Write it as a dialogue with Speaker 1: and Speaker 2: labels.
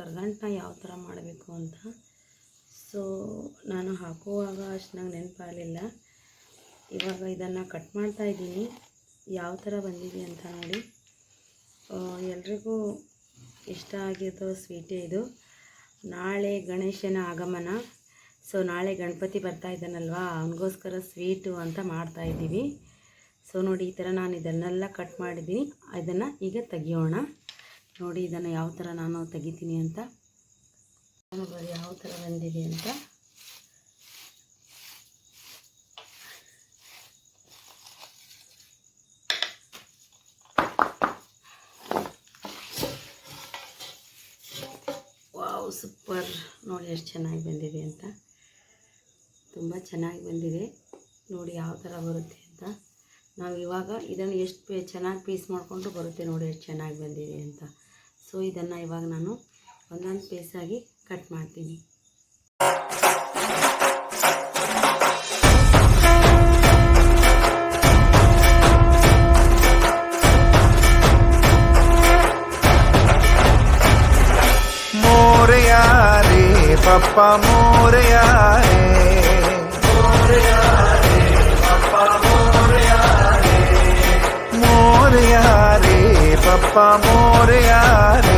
Speaker 1: ಕರ್ಗಂಟನ್ನ ಯಾವ ಥರ ಮಾಡಬೇಕು ಅಂತ. ಸೊ ನಾನು ಹಾಕುವಾಗ ಅಷ್ಟು ನಂಗೆ ನೆನಪಾಗಲಿಲ್ಲ. ಇವಾಗ ಇದನ್ನು ಕಟ್ ಮಾಡ್ತಾ ಇದ್ದೀನಿ. ಯಾವ ಥರ ಬಂದಿದೆ ಅಂತ ನೋಡಿ. ಎಲ್ರಿಗೂ ಇಷ್ಟ ಆಗಿರೋ ಸ್ವೀಟೇ ಇದು. ನಾಳೆ ಗಣೇಶನ ಆಗಮನ. ಸೊ ನಾಳೆ ಗಣಪತಿ ಬರ್ತಾ ಇದ್ದಾನಲ್ವಾ? ಅವನಿಗೋಸ್ಕರ ಸ್ವೀಟು ಅಂತ ಮಾಡ್ತಾ ಇದ್ದೀವಿ. ಸೊ ನೋಡಿ ಈ ಥರ ನಾನು ಇದನ್ನೆಲ್ಲ ಕಟ್ ಮಾಡಿದ್ದೀನಿ. ಇದನ್ನು ಈಗ ತೆಗಿಯೋಣ. ನೋಡಿ ಇದನ್ನು ಯಾವ ಥರ ನಾನು ತೆಗಿತೀನಿ ಅಂತ. ಯಾವ ಥರ ಬಂದಿದೆ ಅಂತ. Wow, super. ನೋಡಿ ಎಷ್ಟು ಚೆನ್ನಾಗಿ ಬಂದಿದೆ ಅಂತ. ತುಂಬ ಚೆನ್ನಾಗಿ ಬಂದಿದೆ. ನೋಡಿ ಯಾವ ಥರ ಬರುತ್ತೆ ಅಂತ. ನಾವು ಇವಾಗ ಇದನ್ನು ಎಷ್ಟು ಚೆನ್ನಾಗಿ ಪೀಸ್ ಮಾಡಿಕೊಂಡು ಬರುತ್ತೆ ನೋಡಿ ಎಷ್ಟು ಚೆನ್ನಾಗಿ ಬಂದಿದೆ ಅಂತ. ಸೊ ಇದನ್ನು ಇವಾಗ ನಾನು ಒಂದೊಂದು ಪೀಸಾಗಿ ಕಟ್ ಮಾಡ್ತೀನಿ
Speaker 2: मोरया रे पप्पा मोरया रे रे